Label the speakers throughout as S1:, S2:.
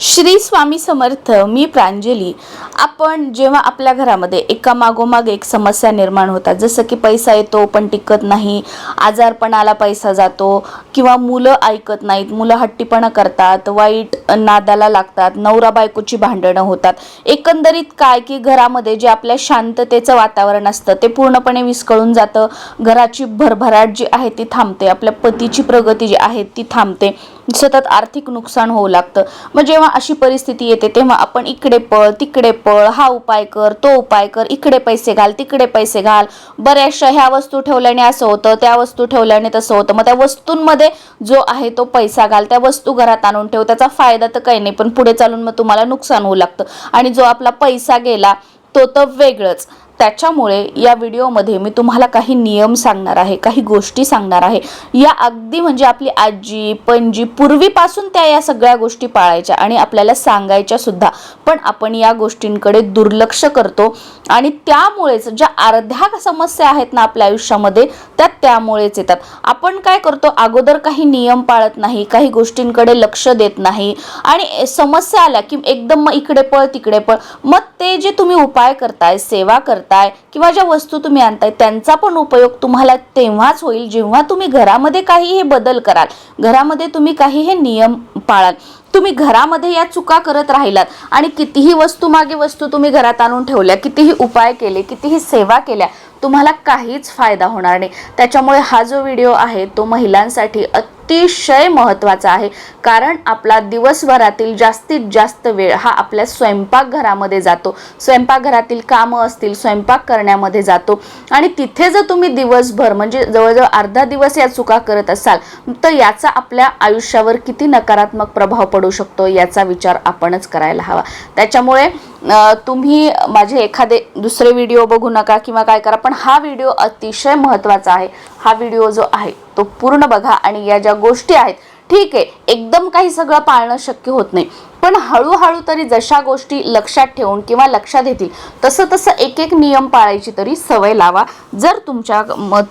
S1: श्री स्वामी समर्थ मी प्रांजली. आपण जेव्हा आपल्या घरामध्ये एका मागोमाग एक समस्या निर्माण होतात जसं की पैसा येतो पण टिकत नाही आजारपणाला पैसा जातो किंवा मुलं ऐकत नाहीत मुलं हट्टीपणा करतात वाईट नादाला लागतात नवरा बायकोची भांडणं होतात. एकंदरीत काय की घरामध्ये जे आपल्या शांततेचं वातावरण असतं ते पूर्णपणे विस्कळून जातं. घराची भरभराट जी आहे ती थांबते. आपल्या पतीची प्रगती जी आहे ती थांबते. सतत आर्थिक नुकसान होऊ लागतं. मग जेव्हा अशी परिस्थिती येते तेव्हा आपण इकडे पळ तिकडे पळ हा उपाय कर तो उपाय कर इकडे पैसे घाल तिकडे पैसे घाल. बऱ्याचशा ह्या वस्तू ठेवल्याने असं होतं त्या वस्तू ठेवल्याने तसं होतं. मग त्या वस्तूंमध्ये जो आहे तो पैसा घाल त्या वस्तू घरात आणून ठेव. त्याचा फायदा तर काही नाही पण पुढे चालून मग तुम्हाला नुकसान होऊ लागतं. आणि जो आपला पैसा गेला तो तर वेगळंच. त्याच्यामुळे या व्हिडिओमध्ये मी तुम्हाला काही नियम सांगणार आहे काही गोष्टी सांगणार आहे. या अगदी म्हणजे आपली आजी पणजी पूर्वीपासून त्या या सगळ्या गोष्टी पाळायच्या आणि आपल्याला सांगायच्या सुद्धा. पण आपण या गोष्टींकडे दुर्लक्ष करतो आणि त्यामुळेच ज्या अर्ध्या समस्या आहेत ना आपल्या आयुष्यामध्ये त्या त्यामुळेच येतात. आपण काय करतो अगोदर काही नियम पाळत नाही काही गोष्टींकडे लक्ष देत नाही आणि समस्या आल्या की एकदम मग इकडे पळ तिकडे पळ. मग ते जे तुम्ही उपाय करताय सेवा करताय किंवा ज्या वस्तू तुम्ही आणताय त्यांचा पण उपयोग तुम्हाला तेव्हाच होईल जेव्हा तुम्ही घरामध्ये काही हे बदल कराल. घरामध्ये तुम्ही काही हे नियम पाळाल. तुम्ही घरामध्ये या चुका करत राहिलात आणि कितीही वस्तू मागे वस्तू तुम्ही घरात आणून ठेवल्या कितीही उपाय केले कितीही सेवा केल्या तुम्हाला काहीच फायदा होणार नाही. त्याच्यामुळे हा जो व्हिडिओ आहे तो महिलांसाठी अतिशय महत्त्वाचा आहे. कारण आपला दिवसभरातील जास्तीत जास्त वेळ हा आपल्या स्वयंपाकघरामध्ये जातो. स्वयंपाकघरातील कामं असतील स्वयंपाक करण्यामध्ये जातो. आणि तिथे जर तुम्ही दिवसभर म्हणजे जवळजवळ अर्धा दिवस या चुका करत असाल तर याचा आपल्या आयुष्यावर किती नकारात्मक प्रभाव पडू शकतो याचा विचार आपणच करायला हवा. त्याच्यामुळे तुम्ही माझे एखादे दुसरे व्हिडिओ बघू नका किंवा काय करा पण हा व्हिडिओ अतिशय महत्त्वाचा आहे. हा व्हिडिओ जो आहे तो पूर्ण बघा आणि या ज्या गोष्टी आहेत ठीक आहे एकदम काही सगळं पाळणं शक्य होत नाही. पण हळूहळू तरी जशा गोष्टी लक्षात ठेवून किंवा लक्षात येतील तसं तसं एक एक नियम पाळायची तरी सवय लावा. जर तुमच्या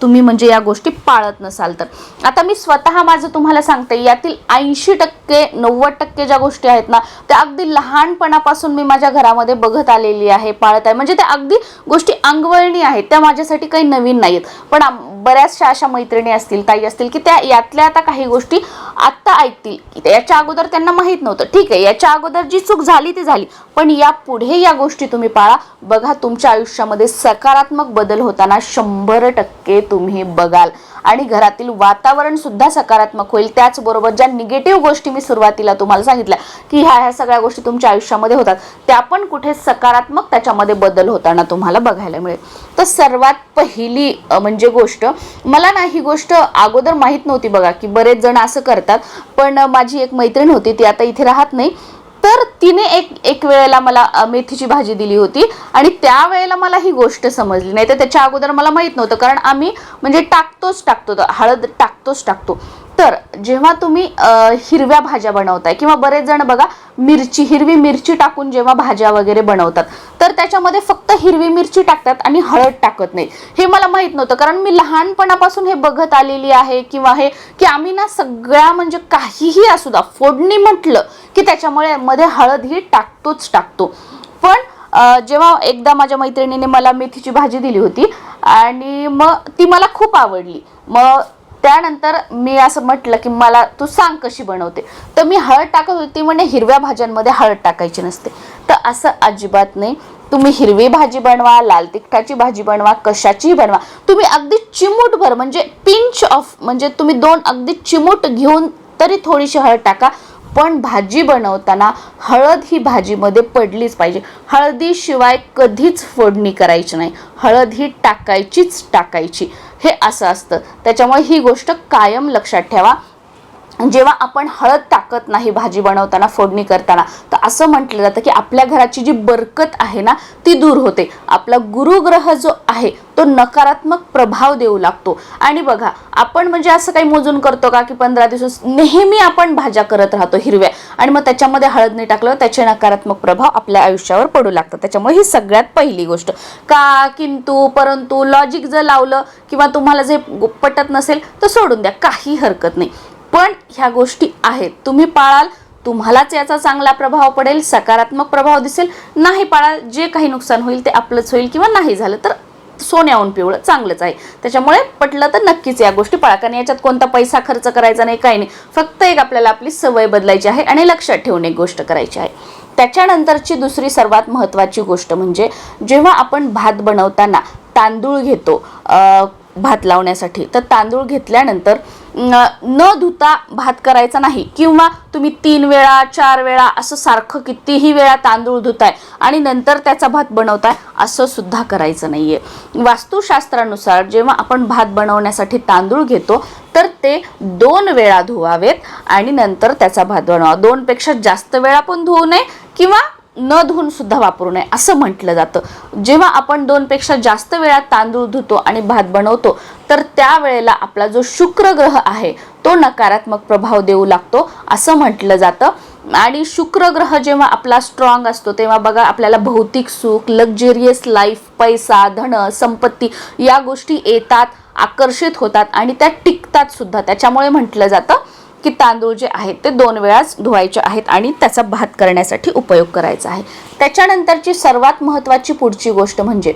S1: तुम्ही म्हणजे या गोष्टी पाळत नसाल तर. आता मी स्वतः माझं तुम्हाला सांगते यातील ऐंशी टक्के नव्वद टक्के ज्या गोष्टी आहेत ना त्या अगदी लहानपणापासून मी माझ्या घरामध्ये बघत आलेली आहे पाळत आहे. म्हणजे त्या अगदी गोष्टी अंगवळणी आहेत त्या माझ्यासाठी काही नवीन नाहीत पण बऱ्याचशा अशा मैत्रिणी असतील ताई असतील की त्या यातल्या आता काही गोष्टी आत्ता ऐकतील. याच्या अगोदर त्यांना माहीत नव्हतं. ठीक आहे याच्या अगोदर जी चूक झाली ती झाली. पण या पुढे या गोष्टी तुम्ही पाळा. बघा तुमच्या आयुष्यामध्ये सकारात्मक बदल होताना शंभर टक्के तुम्ही बघाल. आणि घरातील वातावरण सुद्धा सकारात्मक होईल. त्याचबरोबर ज्या निगेटिव्ह गोष्टी मी सुरुवातीला तुम्हाला सांगितल्या की ह्या ह्या सगळ्या गोष्टी तुमच्या आयुष्यामध्ये होतात त्या पण कुठे सकारात्मक त्याच्यामध्ये बदल होताना तुम्हाला बघायला मिळेल. तर सर्वात पहिली म्हणजे गोष्ट मला ना ही गोष्ट अगोदर माहीत नव्हती बघा की बरेच जण असं करतात पण माझी एक मैत्रीण होती ती आता इथे राहत नाही. तर तिने एक एक वेळेला मला मेथीची भाजी दिली होती आणि त्यावेळेला मला ही गोष्ट समजली. नाही तर त्याच्या अगोदर मला माहीत नव्हतं कारण आम्ही म्हणजे टाकतोच टाकतो. तर हळद टाकतोच टाकतो. तर जेव्हा तुम्ही हिरव्या भाज्या बनवताय किंवा बरेच जण बघा मिरची हिरवी मिरची टाकून जेव्हा भाज्या वगैरे बनवतात तर त्याच्यामध्ये फक्त हिरवी मिरची टाकतात आणि हळद टाकत नाही हे मला माहीत नव्हतं कारण मी लहानपणापासून हे बघत आलेली आहे किंवा हे की आम्ही ना सगळ्या म्हणजे काहीही असू द्या फोडणी म्हटलं की त्याच्यामुळे मध्ये हळद ही टाकतोच टाकतो. पण जेव्हा एकदा माझ्या मैत्रिणीने मला मेथीची भाजी दिली होती आणि मग ती मला खूप आवडली. मग त्यानंतर मी असं म्हटलं की मला तू सांग कशी बनवते. तर मी हळद टाकत होती म्हणजे म्हणे हिरव्या भाज्यांमध्ये हळद टाकायची नसते. तर असं अजिबात नाही. तुम्ही हिरवी भाजी बनवा लाल तिखटाची भाजी बनवा कशाचीही बनवा. तुम्ही अगदी चिमूटभर म्हणजे पिंच ऑफ म्हणजे तुम्ही दोन अगदी चिमूट घेऊन तरी थोडीशी हळद टाका. पण भाजी बनवताना हळद ही भाजीमध्ये पडलीच पाहिजे. हळदीशिवाय कधीच फोडणी करायची नाही. हळद ही टाकायचीच टाकायची. हे असं असतं. त्याच्यामुळे ही गोष्ट कायम लक्षात ठेवा. जेव्हा आपण हळद टाकत नाही भाजी बनवताना फोडणी करताना तर असं म्हटलं जातं की आपल्या घराची जी बरकत आहे ना ती दूर होते. आपला गुरुग्रह जो आहे तो नकारात्मक प्रभाव देऊ लागतो. आणि बघा आपण म्हणजे असं काही मोजून करतो का की पंधरा दिवस नेहमी आपण भाज्या करत राहतो हिरव्या. आणि मग त्याच्यामध्ये हळद नाही टाकलं त्याचे नकारात्मक प्रभाव आपल्या आयुष्यावर पडू लागतात. त्याच्यामुळे ही सगळ्यात पहिली गोष्ट. का किंतु परंतु लॉजिक जर लावलं किंवा तुम्हाला जे पटत नसेल तर सोडून द्या. काही हरकत नाही. पण ह्या गोष्टी आहेत. तुम्ही पाळाल तुम्हालाच याचा चांगला प्रभाव पडेल सकारात्मक प्रभाव दिसेल नाही पाळाल जे काही नुकसान होईल ते आपलंच होईल किंवा नाही झालं तर सोन्याहून पिवळं चांगलंच आहे. त्याच्यामुळे पटलं तर नक्कीच या गोष्टी पाळा कारण याच्यात कोणता पैसा खर्च करायचा नाही काही नाही. फक्त एक आपल्याला आपली सवय बदलायची आहे आणि लक्षात ठेवून एक गोष्ट करायची आहे. त्याच्यानंतरची दुसरी सर्वात महत्त्वाची गोष्ट म्हणजे जेव्हा आपण भात बनवताना तांदूळ घेतो भात लावण्यासाठी. तर तांदूळ घेतल्यानंतर न धुता भात करायचा नाही. किंवा तुम्ही तीन वेळा चार वेळा असं सारखं कितीही वेळा तांदूळ धुताय आणि नंतर त्याचा भात बनवताय असं सुद्धा करायचं नाही आहे वास्तुशास्त्रानुसार जेव्हा आपण भात बनवण्यासाठी तांदूळ घेतो तर ते दोन वेळा धुवावेत आणि नंतर त्याचा भात बनवा. दोनपेक्षा जास्त वेळा पण धुवू नये किंवा न धुवून सुद्धा वापरू नये असं म्हटलं जातं. जेव्हा आपण दोनपेक्षा जास्त वेळा तांदूळ धुतो आणि भात बनवतो तर त्यावेळेला आपला जो शुक्र ग्रह आहे तो नकारात्मक प्रभाव देऊ लागतो असं म्हटलं जातं. आणि शुक्र ग्रह जेव्हा आपला स्ट्रॉंग असतो तेव्हा बघा आपल्याला भौतिक सुख लक्झरियस लाईफ पैसा धन संपत्ती या गोष्टी येतात आकर्षित होतात आणि त्या टिकतात सुद्धा. त्याच्यामुळे म्हटलं जातं की तांदूळ जे आहेत ते दोन वेळाच धुवायचे आहेत आणि त्याचा भात करण्यासाठी उपयोग करायचा आहे. त्याच्यानंतरची सर्वात महत्त्वाची पुढची गोष्ट म्हणजे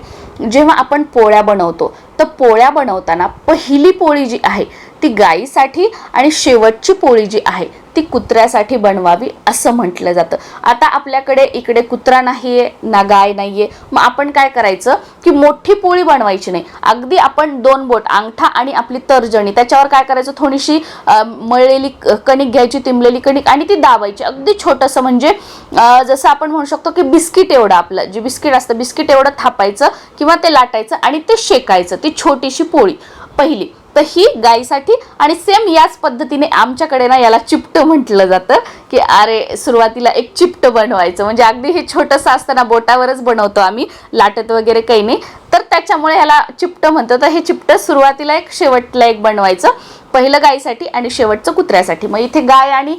S1: जेव्हा आपण पोळ्या बनवतो तर पोळ्या बनवताना पहिली पोळी जी आहे ती गाईसाठी आणि शेवटची पोळी जी आहे ती कुत्र्यासाठी बनवावी असं म्हटलं जातं. आता आपल्याकडे इकडे कुत्रा नाहीये ना गाय नाहीये. मग आपण काय करायचं की मोठी पोळी बनवायची नाही. अगदी आपण दोन बोट अंगठा आणि आपली तर्जणी त्याच्यावर काय करायचं? थोडीशी मळलेली कणिक घ्यायची तिमलेली कणिक आणि ती दाबायची. अगदी छोटंसं म्हणजे जसं आपण म्हणू शकतो की बिस्किट एवढं आपलं जे बिस्किट असतं बिस्किट एवढं थापायचं किंवा ते लाटायचं आणि ते शेकायचं ती छोटीशी पोळी. पहिली तर ही गायीसाठी आणि सेम याच पद्धतीने आमच्याकडे ना याला चिपट म्हटलं जातं की अरे सुरुवातीला एक चिपट बनवायचं. म्हणजे अगदी हे छोटंसं असताना बोटावरच बनवतो आम्ही लाटत वगैरे काही नाही. तर त्याच्यामुळे ह्याला चिपट म्हणतो तर हे चिपट सुरुवातीला एक शेवटला एक बनवायचं. पहिलं गायीसाठी आणि शेवटचं कुत्र्यासाठी. मग इथे गाय आणि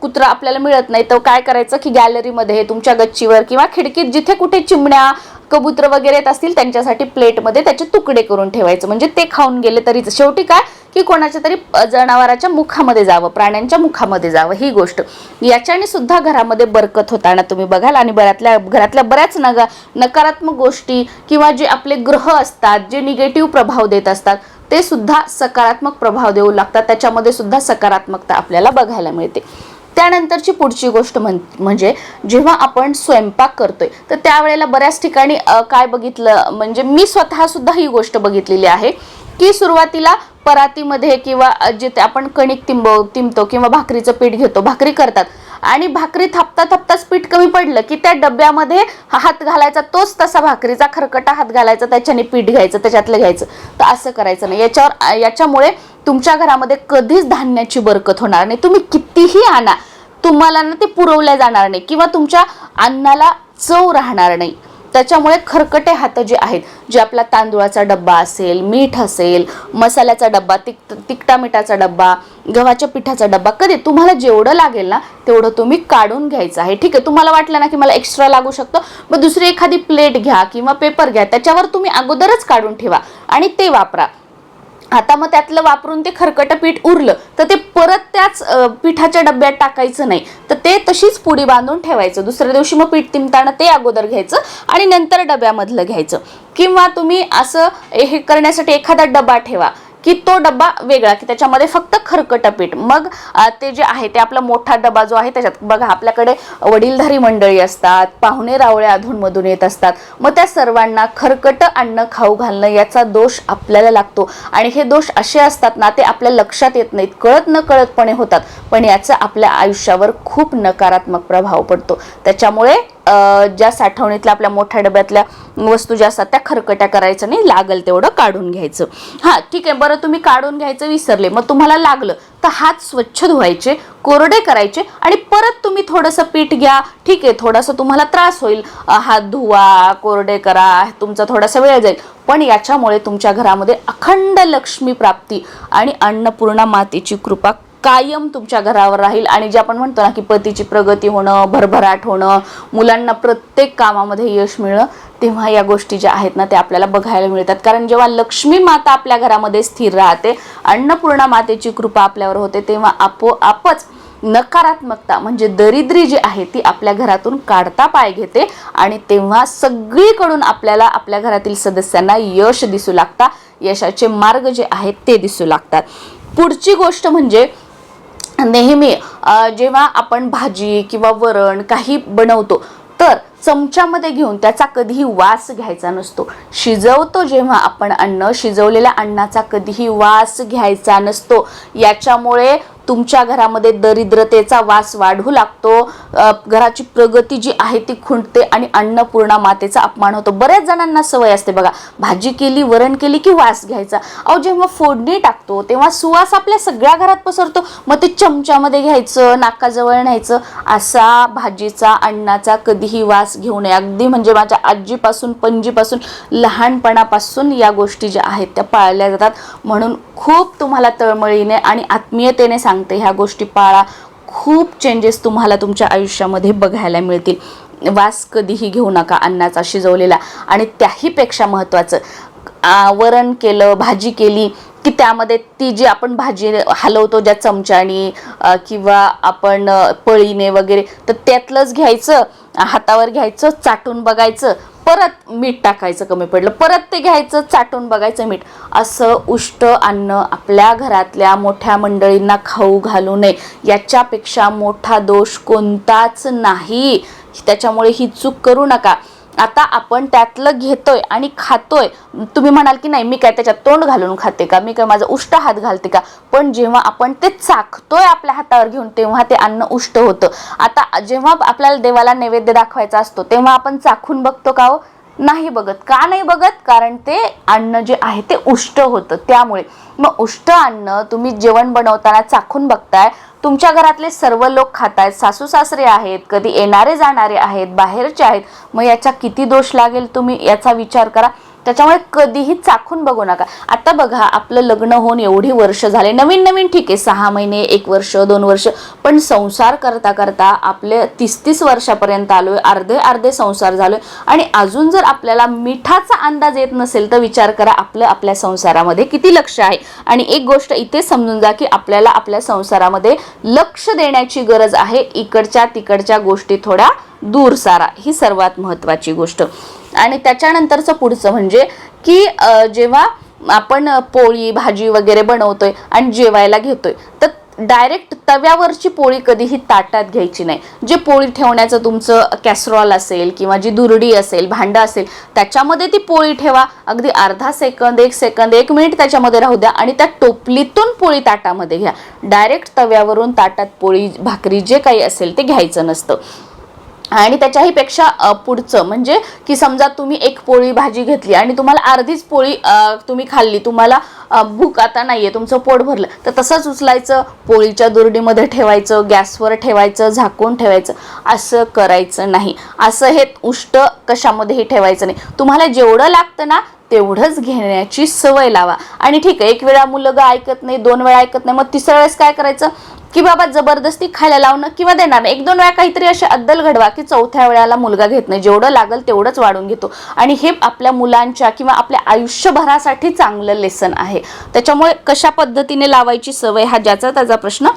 S1: कुत्रा आपल्याला मिळत नाही. तर काय करायचं की गॅलरीमध्ये तुमच्या गच्चीवर किंवा खिडकीत जिथे कुठे चिमण्या कबूतर वगैरे येत असतील त्यांच्यासाठी प्लेटमध्ये त्याचे तुकडे करून ठेवायचं. म्हणजे ते खाऊन गेले तरीच शेवटी काय? की कोणाच्या तरी जनावराच्या मुखामध्ये जावं प्राण्यांच्या मुखामध्ये जावं ही गोष्ट. याच्याने सुद्धा घरामध्ये बरकत होताना तुम्ही बघाल आणि बऱ्यातल्या घरातल्या बऱ्याच नगा नकारात्मक गोष्टी किंवा जे आपले ग्रह असतात जे निगेटिव्ह प्रभाव देत असतात ते सुद्धा सकारात्मक प्रभाव देऊ लागतात. त्याच्यामध्ये सुद्धा सकारात्मकता आपल्याला बघायला मिळते. त्यानंतरची पुढची गोष्ट म्हण म्हणजे जेव्हा आपण स्वयंपाक करतोय तर त्यावेळेला बऱ्याच ठिकाणी काय बघितलं म्हणजे मी स्वतः सुद्धा ही गोष्ट बघितलेली आहे की सुरुवातीला परातीमध्ये किंवा जिथे आपण कणिक तिंबव तिंबतो किंवा भाकरीचं पीठ घेतो भाकरी करतात. आणि भाकरी थापता थापताच पीठ कमी पडलं की त्या डब्यामध्ये हात घालायचा तोच तसा भाकरीचा खरकटा हात घालायचा त्याच्याने पीठ घ्यायचं त्याच्यातलं घ्यायचं. तर असं करायचं नाही. याच्यावर याच्यामुळे तुमच्या घरामध्ये कधीच धान्याची बरकत होणार नाही. तुम्ही कितीही आणा तुम्हाला ना ते पुरवल्या जाणार नाही किंवा तुमच्या अन्नाला चव राहणार नाही. त्याच्यामुळे खरकटे हात जे आहेत जे आपला तांदूळाचा डब्बा असेल मीठ असेल मसाल्याचा डब्बा तिक तिकटा मिठाचा डब्बा गव्हाच्या पिठाचा डब्बा कधी तुम्हाला जेवढं लागेल ना तेवढं तुम्ही काढून घ्यायचं आहे. ठीक आहे तुम्हाला वाटलं ना की मला एक्स्ट्रा लागू शकतं मग दुसरी एखादी प्लेट घ्या किंवा पेपर घ्या त्याच्यावर तुम्ही अगोदरच काढून ठेवा आणि ते वापरा. आता मग त्यातलं वापरून ते खरकटं पीठ उरलं तर ते परत त्याच पिठाच्या डब्यात टाकायचं नाही. तर ते तशीच पुडी बांधून ठेवायचं. दुसऱ्या दिवशी मग पीठ तिमताना ते अगोदर घ्यायचं आणि नंतर डब्यामधलं घ्यायचं. किंवा तुम्ही असं हे करण्यासाठी एखादा डबा ठेवा. की तो डब्बा वेगळा की त्याच्यामध्ये फक्त खरकटं पीठ मग ते जे आहे ते आपला मोठा डबा जो आहे त्याच्यात बघा आपल्याकडे वडीलधारी मंडळी असतात पाहुणे रावळे अधूनमधून येत असतात. मग त्या सर्वांना खरकटं अन्न खाऊ घालणं याचा दोष आपल्याला लागतो. आणि हे दोष असे असतात ना ते आपल्या लक्षात येत नाहीत कळत न कळतपणे होतात. पण याचा आपल्या आयुष्यावर खूप नकारात्मक प्रभाव पडतो. त्याच्यामुळे ज्या साठवणीतल्या आपल्या मोठ्या डब्यातल्या वस्तू ज्या असतात त्या खरकट्या करायचं नाही लागल तेवढं काढून घ्यायचं. हां ठीक आहे बरं तुम्ही काढून घ्यायचं विसरले. मग तुम्हाला लागलं तर हात स्वच्छ धुवायचे कोरडे करायचे आणि परत तुम्ही थोडंसं पीठ घ्या. ठीक आहे थोडासा तुम्हाला त्रास होईल. हात धुवा कोरडे करा तुमचा थोडासा वेळ जाईल. पण याच्यामुळे तुमच्या घरामध्ये अखंड लक्ष्मी प्राप्ती आणि अन्नपूर्णा मातेची कृपा कायम तुमच्या घरावर राहील. आणि जे आपण म्हणतो ना की पतीची प्रगती होणं भरभराट होणं मुलांना प्रत्येक कामामध्ये यश मिळणं तेव्हा या गोष्टी ज्या आहेत ना त्या आपल्याला बघायला मिळतात. कारण जेव्हा लक्ष्मी माता आपल्या घरामध्ये स्थिर राहते अन्नपूर्णा मातेची कृपा आपल्यावर होते तेव्हा आपोआपच नकारात्मकता म्हणजे दरिद्री जी आहे ती आपल्या घरातून काढता पाय घेते. आणि तेव्हा सगळीकडून आपल्याला आपल्या घरातील सदस्यांना यश दिसू लागता यशाचे मार्ग जे आहेत ते दिसू लागतात. पुढची गोष्ट म्हणजे नेहमी जेव्हा आपण भाजी किंवा वरण काही बनवतो तर चमच्यामध्ये घेऊन त्याचा कधीही वास घ्यायचा नसतो. शिजवतो जेव्हा आपण अन्न शिजवलेल्या अन्नाचा कधीही वास घ्यायचा नसतो. याच्यामुळे तुमच्या घरामध्ये दरिद्रतेचा वास वाढू लागतो. घराची प्रगती जी आहे ती खुंटते आणि अन्नपूर्णा मातेचा अपमान होतो. बऱ्याच जणांना सवय असते बघा भाजी केली वरण केली की वास घ्यायचा. अहो जेव्हा फोडणी टाकतो तेव्हा सुवास आपल्या सगळ्या घरात पसरतो. मग ते चमच्यामध्ये घ्यायचं नाकाजवळ न्यायचं. असा भाजीचा अन्नाचा कधीही वास घेऊ नये. अगदी म्हणजे माझ्या आजीपासून पणजीपासून लहानपणापासून या गोष्टी ज्या आहेत त्या पाळल्या जातात. म्हणून खूप तुम्हाला तळमळीने आणि आत्मीयतेने सांगते ह्या गोष्टी पाळा. खूप चेंजेस तुम्हाला तुमच्या आयुष्यामध्ये बघायला मिळतील. वास कधीही घेऊ नका अन्नाचा शिजवलेला. आणि त्याहीपेक्षा महत्त्वाचं आवरण वरण केलं भाजी केली की त्यामध्ये ती जी आपण भाजी हलवतो ज्या चमच्याने किंवा आपण पळीने वगैरे तर त्यातलंच घ्यायचं. हातावर घ्यायचं चाटून बघायचं परत मीठ टाकायचं कमी पडलं परत ते घ्यायचं चाटून बघायचं मीठ. असं उष्ट अन्न आपल्या घरातल्या मोठ्या मंडळींना खाऊ घालू नये. याच्यापेक्षा मोठा दोष कोणताच नाही. त्याच्यामुळे ही चूक करू नका. आता आपण त्यातलं घेतोय आणि खातोय. तुम्ही म्हणाल की नाही मी काय त्याच्यात तोंड घालून खाते का? मी काय माझा उष्ट हात घालते का? पण जेव्हा आपण ते चाखतोय आपल्या हातावर घेऊन तेव्हा ते अन्न उष्ट होतं. आता जेव्हा आपल्याला देवाला नैवेद्य दाखवायचा असतो तेव्हा आपण चाखून बघतो का हो? नाही बघत. का नाही बघत? कारण ते अन्न जे आहे ते उष्ट होतं. त्यामुळे. मग उष्ट अन्न तुम्ही जेवण बनवताना चाखून बघताय. तुमच्या घरातले सर्व लोक खात आहेत सासू सासरे आहेत कधी येणारे जाणारे आहेत बाहेरचे आहेत. मग याचा किती दोष लागेल तुम्ही? याचा विचार करा. त्याच्यामुळे कधीही चाखून बघू नका. आता बघा आपलं लग्न होऊन एवढी वर्ष झाले. नवीन नवीन ठीक आहे. सहा महिने एक वर्ष दोन वर्ष. पण संसार करता करता आपले तीस तीस वर्षापर्यंत आलोय. अर्धे अर्धे संसार झालोय. आणि अजून जर आपल्याला मिठाचा अंदाज येत नसेल तर विचार करा आपलं आपल्या संसारामध्ये किती लक्ष आहे. आणि एक गोष्ट इथे समजून जा की आपल्याला आपल्या संसारामध्ये लक्ष देण्याची गरज आहे. इकडच्या तिकडच्या गोष्टी थोड्या दूर सारा ही सर्वात महत्त्वाची गोष्ट. आणि त्याच्यानंतरचं पुढचं म्हणजे की जेव्हा आपण पोळी भाजी वगैरे बनवतोय आणि जेवायला घेतोय तर डायरेक्ट तव्यावरची पोळी कधीही ताटात घ्यायची नाही. जे पोळी ठेवण्याचं तुमचं कॅसरॉल असेल किंवा जी दुरडी असेल भांडं असेल त्याच्यामध्ये ती पोळी ठेवा. अगदी अर्धा सेकंद एक सेकंद एक मिनिट त्याच्यामध्ये राहू द्या आणि त्या टोपलीतून पोळी ताटामध्ये घ्या. डायरेक्ट तव्यावरून ताटात पोळी भाकरी जे काही असेल ते घ्यायचं नसतं. आणि त्याच्याही पेक्षा पुढचं. म्हणजे की समजा तुम्ही एक पोळी भाजी घेतली आणि तुम्हाला अर्धीच पोळी तुम्ही खाल्ली तुम्हाला भूक आता नाहीये तुमचं पोट भरलं तर तसंच उचलायचं पोळीच्या दुरडीमध्ये ठेवायचं गॅसवर ठेवायचं झाकून ठेवायचं असं करायचं नाही. असं हे उष्ट कशामध्येही ठेवायचं नाही. तुम्हाला जेवढं लागतं ना तेवढंच घेण्याची सवय लावा. आणि ठीक आहे एक वेळा मुलगा ऐकत नाही दोन वेळा ऐकत नाही मग तिसऱ्या वेळेस काय करायचं? की बाबा जबरदस्ती खायला लावणं किंवा देणार नाही. एक दोन वेळा काहीतरी असे अद्दल घडवा की चौथ्या वेळाला मुलगा घेत नाही. जेवढं लागल तेवढंच वाढून घेतो. आणि हे आपल्या मुलांच्या किंवा आपल्या आयुष्यभरासाठी चांगलं लेसन आहे. त्याच्यामुळे कशा पद्धतीने लावायची सवय हा ज्याचा त्याचा प्रश्न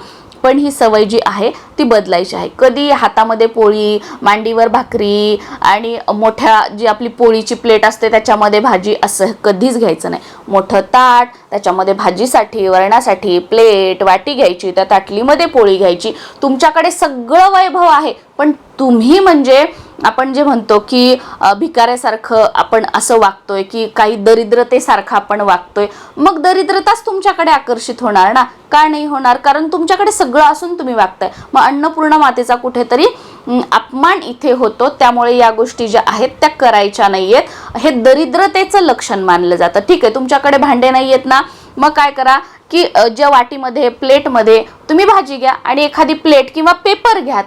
S1: पण ही सवय जी आहे ती बदलायची आहे. कधी हातामध्ये पोळी मांडीवर भाकरी आणि मोठ्या जी आपली पोळीची प्लेट असते त्याच्यामध्ये भाजी असं कधीच घ्यायचं नाही. मोठं ताट त्याच्यामध्ये भाजीसाठी वरणासाठी प्लेट वाटी घ्यायची त्या ताटलीमध्ये पोळी घ्यायची. तुमच्याकडे सगळं वैभव आहे. पण तुम्ही म्हणजे आपण जे म्हणतो की भिकाऱ्यासारखं आपण असं वागतोय की काही दरिद्रतेसारखं आपण वागतोय मग दरिद्रताच तुमच्याकडे आकर्षित होणार ना? का नाही होणार? कारण तुमच्याकडे सगळं असून तुम्ही वागताय. मग अन्नपूर्णा मातेचा कुठेतरी अपमान इथे होतो. त्यामुळे या गोष्टी ज्या आहेत त्या करायच्या नाहीयेत. हे दरिद्रतेचं लक्षण मानलं जातं. ठीक आहे तुमच्याकडे भांडे नाहीयेत ना? मग काय करा की ज्या वाटीमध्ये प्लेटमध्ये तुम्ही भाजी घ्या आणि एखादी प्लेट किंवा पेपर घ्या.